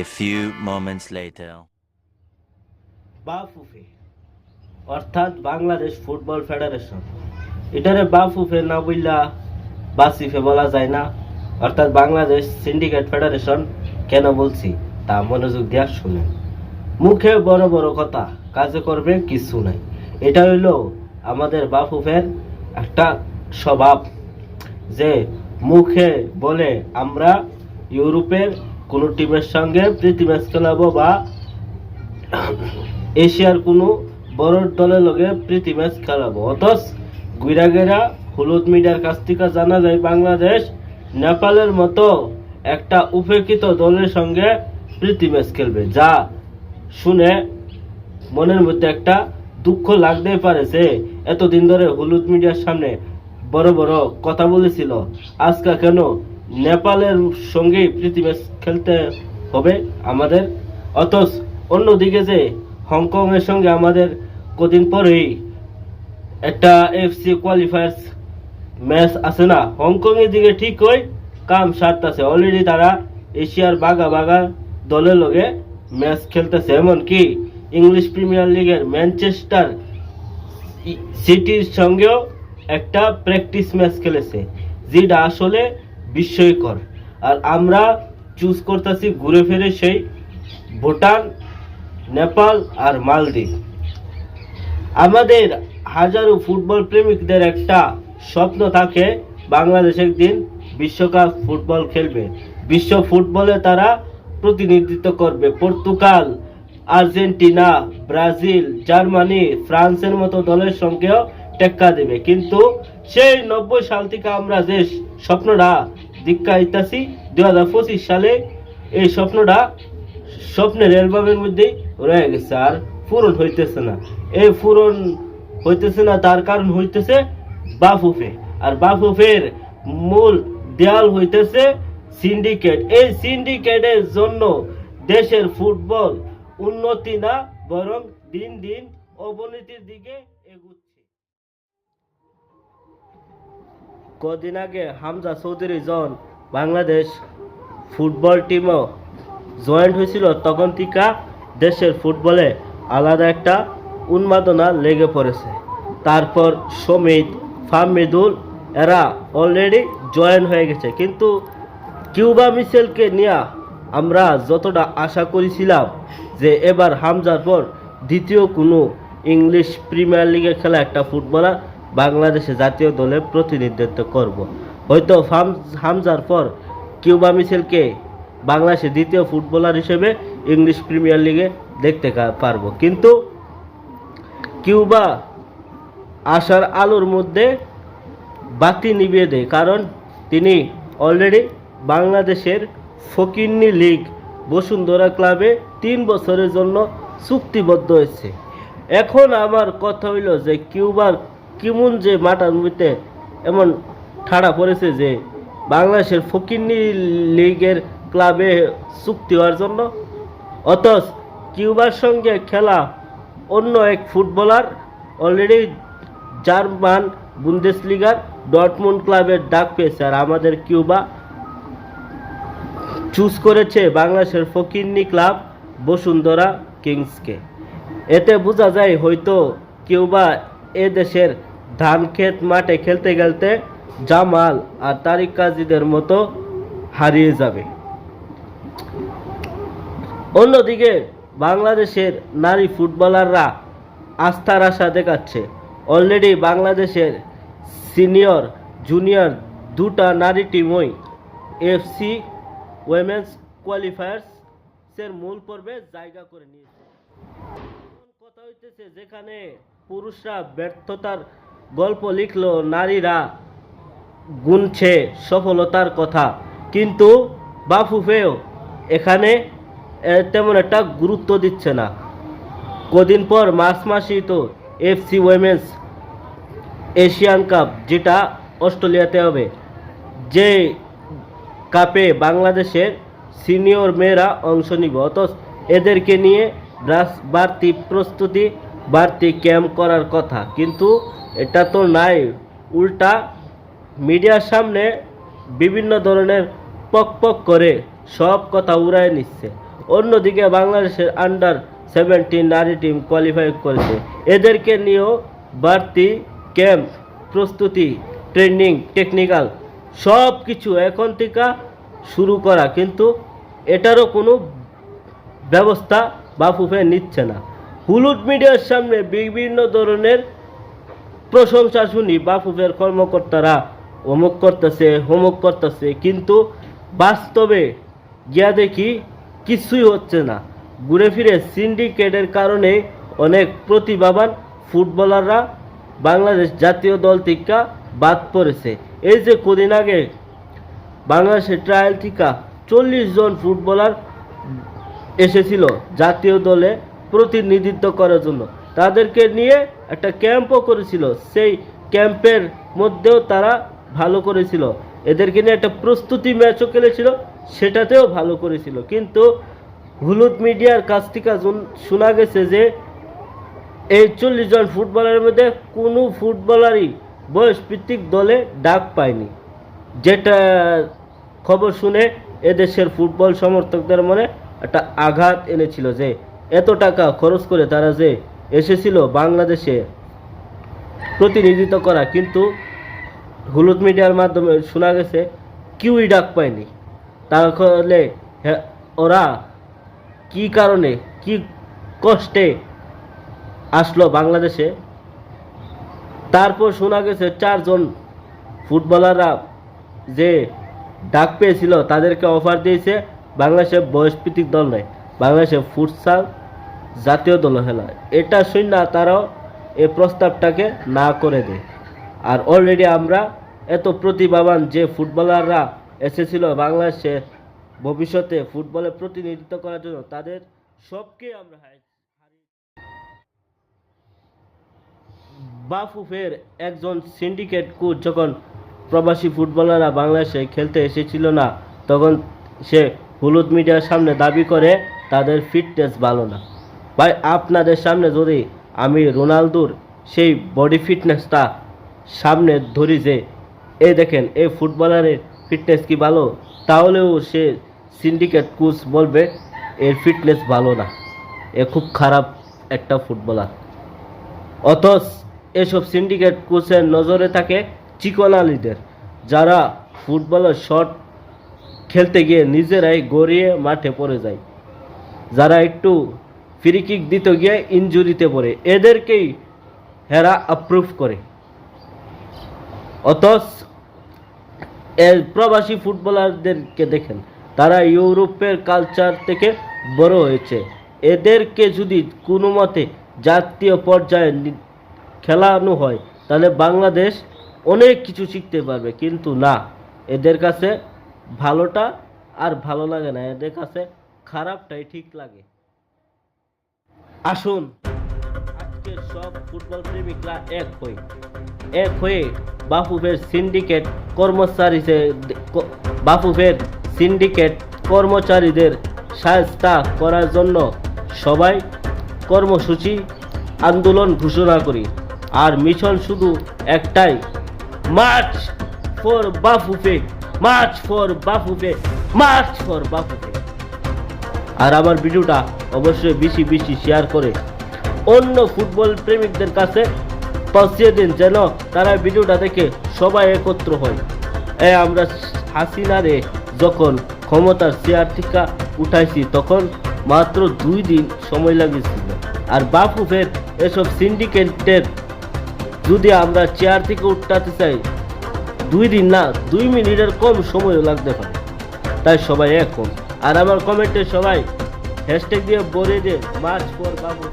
A few moments later. Bafufe, অর্থাৎ Bangladesh football federation. এটারে বাফুফে না বললা বাসিফে বলা যায় না। অর্থাৎ বাংলাদেশ সিন্ডিকেট ফেডারেশন কেন বলছি, তা মনোযোগ দিয়া শুনেন। মুখে বড় বড় কথা, কাজে করবে কিছু নাই। এটা হইল আমাদের বাফুফের একটা স্বভাব, যে মুখে বলে আমরা ইউরোপের কোনো টিমের সঙ্গে প্রীতি ম্যাচ খেলাবো বা এশিয়ার কোনো বড় দলের লগে প্রীতি ম্যাচ খেলাবো অথচ গুইরা গেরা হলুদ মিডিয়ার কাছ থেকে জানা যায় বাংলাদেশ নেপালের মতো একটা উপেক্ষিত দলের সঙ্গে প্রীতি ম্যাচ খেলবে, যা শুনে মনের মধ্যে একটা দুঃখ লাগতেই পারে যে এতদিন ধরে হলুদ মিডিয়ার সামনে বড় বড় কথা বলেছিল, আজকে কেন নেপালের সঙ্গেই প্রীতি ম্যাচ খেলতে হবে আমাদের। অথচ অন্যদিকে যে হংকংয়ের সঙ্গে আমাদের কদিন পরেই একটা এফসি কোয়ালিফায়ার্স ম্যাচ আছে না। হংকংয়ের দিকে ঠিক ওই কাম সারতেছে। অলরেডি তারা এশিয়ার বাগা বাগা দলের লগে ম্যাচ খেলতেছে। এমনকি ইংলিশ প্রিমিয়ার লিগের ম্যানচেস্টার সিটির সঙ্গেও একটা প্র্যাকটিস ম্যাচ খেলেছে। যেটা আসলে বিস্ময়কর আর আমরা চুজ করতেছি ঘুরে ফিরে সেই ভুটান, নেপাল আর মালদ্বীপ। আমাদের হাজারো ফুটবল প্রেমিকদের একটা স্বপ্ন থাকে, বাংলাদেশ একদিন বিশ্বকাপ ফুটবল খেলবে। বিশ্ব ফুটবলে তারা প্রতিনিধিত্ব করবে। পর্তুগাল, আর্জেন্টিনা, ব্রাজিল, জার্মানি, ফ্রান্সের মতো দলের সঙ্গেও টেক্কা দেবে। কিন্তু সেই নব্বই সাল থেকে আমরা যে স্বপ্নটা দীক্ষা ইত্যাসি দুই হাজার পঁচিশ সালে এই স্বপ্নটা স্বপ্নের অ্যালবামের মধ্যেই রয়ে গেছে, আর পূরণ হইতেছে না। এই পূরণ হইতেছে না, তার কারণ হইতেছে বাফুফে। আর বাফুফের মূল দেয়াল হইতেছে সিন্ডিকেট। এই সিন্ডিকেটের জন্য দেশের ফুটবল উন্নতি না, বরং দিন দিন অবনতির দিকে এগুচ্ছে কদিন আগে হামজা চৌধুরী জন বাংলাদেশ ফুটবল টিমও জয়েন্ট হয়েছিল, তখন থেকে দেশের ফুটবলে আলাদা একটা উন্মাদনা লেগে পড়েছে। তারপর সমিত, ফাহমিদুল, এরা অলরেডি জয়েন হয়ে গেছে। কিন্তু কিউবা মিশেলকে নিয়ে আমরা যতটা আশা করেছিলাম যে এবার হামজার পর দ্বিতীয় কোনো ইংলিশ প্রিমিয়ার লিগে খেলা একটা ফুটবলার বাংলাদেশে জাতীয় দলে প্রতিনিধিত্ব করব। হয়তো হামজার পর কিউবা মিশেলকে বাংলাদেশে দ্বিতীয় ফুটবলার হিসেবে ইংলিশ প্রিমিয়ার লিগে দেখতে পারব কিন্তু কিউবা আসার আলোর মধ্যে বাতি নিভিয়ে দেয়, কারণ তিনি অলরেডি বাংলাদেশের ফকিন্নি লীগ বসুন্ধরা ক্লাবে তিন বছরের জন্য চুক্তিবদ্ধ হয়েছে এখন আমার কথা হইল যে কিউবার কেমন যে মাটার মধ্যে এমন ঠাড়া পড়েছে যে বাংলাদেশের ফকিন্নি লীগের ক্লাবে চুক্তি হওয়ার জন্য, অথচ কিউবার সঙ্গে খেলা অন্য এক ফুটবলার, অলরেডি জার্মান বুন্দেসলিগার ডটমুন ক্লাবের ডাক পেয়েছে। আর আমাদের কিউবা চুজ করেছে বাংলাদেশের ফকিন্নি ক্লাব বসুন্ধরা কিংসকে। এতে বোঝা যায় হয়তো কিউবা এ দেশের ধান ক্ষেত মাঠে খেলতে খেলতে জামাল আর তারিক কাজীদের মতো হারিয়ে যাবে। অন্যদিকে বাংলাদেশের নারী ফুটবলাররা আস্থার আশা দেখাচ্ছে। অলরেডি বাংলাদেশের সিনিয়র, জুনিয়র দুটা নারী টিমই এফসি উইমেন্স কোয়ালিফায়ার্সের মূল পর্বে জায়গা করে নিয়েছে। কথা হইতেছে যেখানে পুরুষরা ব্যর্থতার গল্প লিখলো নারীরা গুনছে সফলতার কথা। কিন্তু বাফুফেও এখানে তেমন একটা গুরুত্ব দিচ্ছে না। কদিন পর মার্চ মাসেই তো এফসি উইমেন্স এশিয়ান কাপ, যেটা অস্ট্রেলিয়াতে হবে। যে কাপে বাংলাদেশের সিনিয়র মেয়েরা অংশ নিবে। অথচ এদেরকে নিয়ে বাড়তি প্রস্তুতি বাড়তি ক্যাম্প করার কথা। কিন্তু এটা তো নাই। উল্টা মিডিয়ার সামনে বিভিন্ন ধরনের পক পক করে সব কথা উড়ায় নিচ্ছে। অন্যদিকে বাংলাদেশের আন্ডার সেভেন্টিন নারী টিম কোয়ালিফাই করেছে। এদেরকে নিয়েও বাড়তি ক্যাম্প প্রস্তুতি ট্রেনিং টেকনিক্যাল সব কিছু এখন থেকে শুরু করা। কিন্তু এটারও কোনো ব্যবস্থা বাফুফে নিচ্ছে না। হলুদ মিডিয়ার সামনে বিভিন্ন ধরনের প্রশংসা শুনি বাফুফের কর্মকর্তারা। অমুক করতেছে, হোমক করতেছে, কিন্তু বাস্তবে গিয়া দেখি কিছুই হচ্ছে না। ঘুরে ফিরে সিন্ডিকেটের কারণে অনেক প্রতিভাবান ফুটবলাররা বাংলাদেশ জাতীয় দল থেকে বাদ পড়েছে। এই যে কদিন আগে বাংলাদেশের ট্রায়াল থেকে চল্লিশ জন ফুটবলার এসেছিল জাতীয় দলে প্রতিনিধিত্ব করার জন্য। তাদেরকে নিয়ে একটা ক্যাম্পও করেছিল। সেই ক্যাম্পের মধ্যেও তারা ভালো করেছিল। এদেরকে নিয়ে একটা প্রস্তুতি ম্যাচও খেলেছিল, সেটাতেও ভালো করেছিল। কিন্তু হলুদ মিডিয়ার কাছ থেকে শোনা গেছে যে, এই চল্লিশ জন ফুটবলারের মধ্যে কোনো ফুটবলারই বয়স ভিত্তিক দলে ডাক পায়নি। যেটা খবর শুনে এদেশের ফুটবল সমর্থকদের মনে একটা আঘাত এনেছিল যে এত টাকা খরচ করে তারা যে এসেছিল বাংলাদেশে প্রতিনিধিত্ব করা, কিন্তু হলুদ মিডিয়ার মাধ্যমে শোনা গেছে কেউই ডাক পায়নি। তাহলে ওরা কি কারণে, কি কষ্টে আসলো বাংলাদেশে? তারপর শোনা গেছে চারজন ফুটবলাররা যে ডাক পেয়েছিল তাদেরকে অফার দিয়েছে বাংলাদেশের বয়সভিত্তিক দল নয়, বাংলাদেশের ফুটসাল জাতীয় দল খেলা এটা শুন না, তারাও এই প্রস্তাবটাকে না করে দেয় আর অলরেডি আমরা এত প্রতিভাবান যে ফুটবলাররা এসেছিল বাংলাদেশে ভবিষ্যতে ফুটবলে প্রতিনিধিত্ব করার জন্য, তাদের সবকে আমরা বাফুফের একজন সিন্ডিকেট কোচ যখন প্রবাসী ফুটবলাররা বাংলাদেশে খেলতে এসেছিল না, তখন সে হলুদ মিডিয়ার সামনে দাবি করে, তাদের ফিটনেস ভালো না। ভাই, আপনাদের সামনে যদি আমি রোনালদোর সেই বডি ফিটনেসটা সামনে ধরি যে, এ দেখেন এই ফুটবলারের ফিটনেস কি ভালো? তাহলেও সে সিন্ডিকেট কোচ বলবে, এর ফিটনেস ভালো না। এ খুব খারাপ একটা ফুটবলার। অথচ এসব সিন্ডিকেট কোচের নজরে থাকে চিকন আলীদের। যারা ফুটবলের শট খেলতে গিয়ে নিজেরাই গড়িয়ে মাঠে পড়ে যায়। যারা একটু ফ্রি কিক দিতে গিয়ে ইনজুরিতে পড়ে। এদেরকেই হেরা অ্যাপ্রুভ করে। অথচ প্রবাসী ফুটবলারদেরকে দেখেন, তারা ইউরোপের কালচার থেকে বড় হয়েছে। এদেরকে যদি কোনো মতে জাতীয় পর্যায়ে খেলানো হয়, তাহলে বাংলাদেশ অনেক কিছু শিখতে পারবে। কিন্তু না, এদের কাছে ভালোটা আর ভালো লাগে না। এদের কাছে খারাপটাই ঠিক লাগে। আসুন। আজকে সব ফুটবল প্রেমিকরা এক হই এক হয়ে বাফুফের সিন্ডিকেট কর্মচারীদের বাফুফের সিন্ডিকেট কর্মচারীদের সাহায্যতা করার জন্য সবাই কর্মসূচি আন্দোলন ঘোষণা করি। আর মিশন শুধু একটাই, march for Bafufe, march for Bafufe, march for Bafufe. আর আমার ভিডিওটা অবশ্যই বেশি বেশি শেয়ার করে অন্য ফুটবল প্রেমিকদের কাছে পৌঁছিয়ে দিন যেন তারা ভিডিওটা দেখে সবাই একত্র হয়। এ আমরা হাসিনারে যখন ক্ষমতার চেয়ার থেকে উঠাইছি, তখন মাত্র দুই দিন সময় লাগিয়েছিল আর বাপু ফের এসব সিন্ডিকেটের যদি আমরা চেয়ার থেকে উঠাতে চাই, দুই দিন না, দুই মিনিটের কম সময়ও লাগতে পারে। তাই সবাই এক। আর আমার কমেন্টে সবাই হ্যাশট্যাগ দিয়ে বলে দে মাছ পর বাবু